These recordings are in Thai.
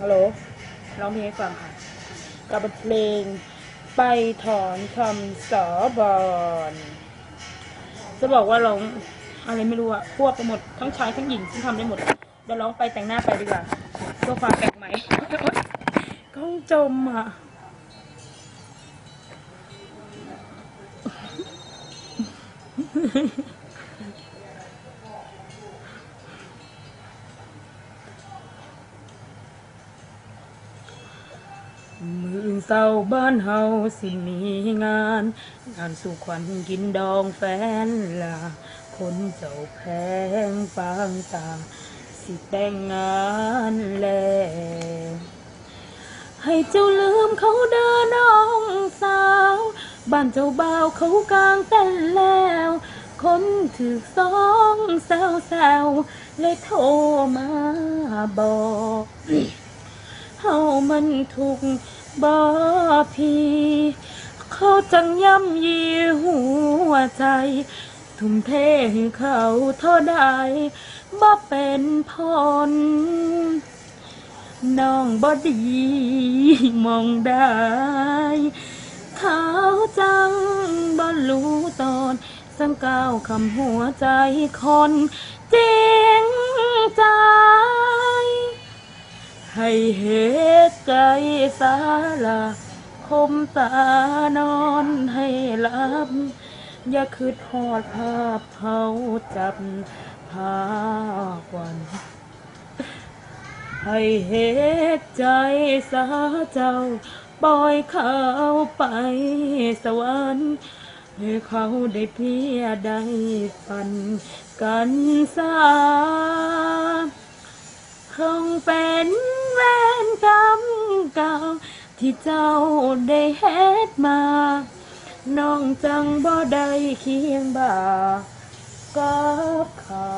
ฮัลโหลร้องเพลงให้ฟังค่ะกับเพลงไปถอนคำสาบานจะบอกว่าร้องอะไรไม่รู้อะควบไปหมดทั้งชายทั้งหญิงฉันทำได้หมดเดี๋ยวร้องไปแต่งหน้าไปดีกว่าเพื่อความแปลกใหม่ก้องจมอะ มือเศร้าบ้านเฮาสิมีงาน งานสู่ขวัญกินดองแฟนลาคนเจ้าแพงปางตาสิแต่งงานแล้วให้เจ้าลืมเขาเดินน้องสาว บ้านเจ้าบ่าวเขากลางเต้นแล้ว คนถือสองแซวแซวเลยโทรมาบอกเฮามันถูกข์ บ่พีเขาจังย่ำยีหัวใจ ทุ่มเทให้เขาเท่าใดบ่เป็นพรน้องบอดีมองได้ เขาจังบ่รู้ตอนสังก้าวคำหัวใจคนจริงใจ ให้เห ตุใจสาลาคมตานอนให้หลับ อย่าคืดหอดภาพเขาจับภาพวัน ให้เหตุใจสาเจ้าปล่อยเขาไปสวรรค์ให้เขาได้เพียได้ฝันกันสาคงเป็น ที่เจ้าได้เฮ็ดมา น้องจังบ่ได้เคียงบ่ากับเขา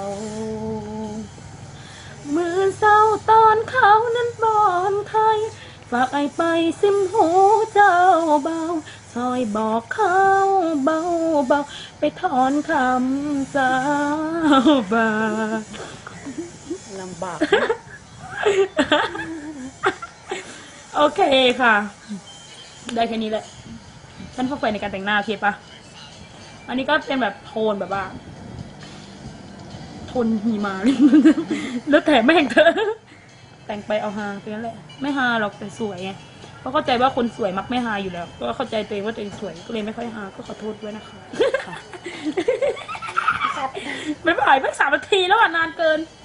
มือเศร้าตอนเขานั้นบอนไทยฝากไอไปซิมหูเจ้าเบาซอยบอกเขาเบาเบาๆไปถอนคำสาบานลำบาก โอเคค่ะ ได้แค่นี้แหละ ฉันเข้าไปในการแต่งหน้าโอเคปะอันนี้ก็เป็นแบบโทนแบบว่าโทนหิมา แล้วแต่แม่งเธอะแต่งไปเอาฮาไปนั่นแหละ ไม่ฮาหรอกแต่สวยไงเพราะเข้าใจว่าคนสวยมักไม่ฮาอยู่แล้ว ก็เข้าใจตัวเองว่าตัวเองสวยก็เลยไม่ค่อยฮาก็ขอโทษด้วยนะคะบ๊ายบายเพิ่งสามนาทีแล้วอะนานเกินบ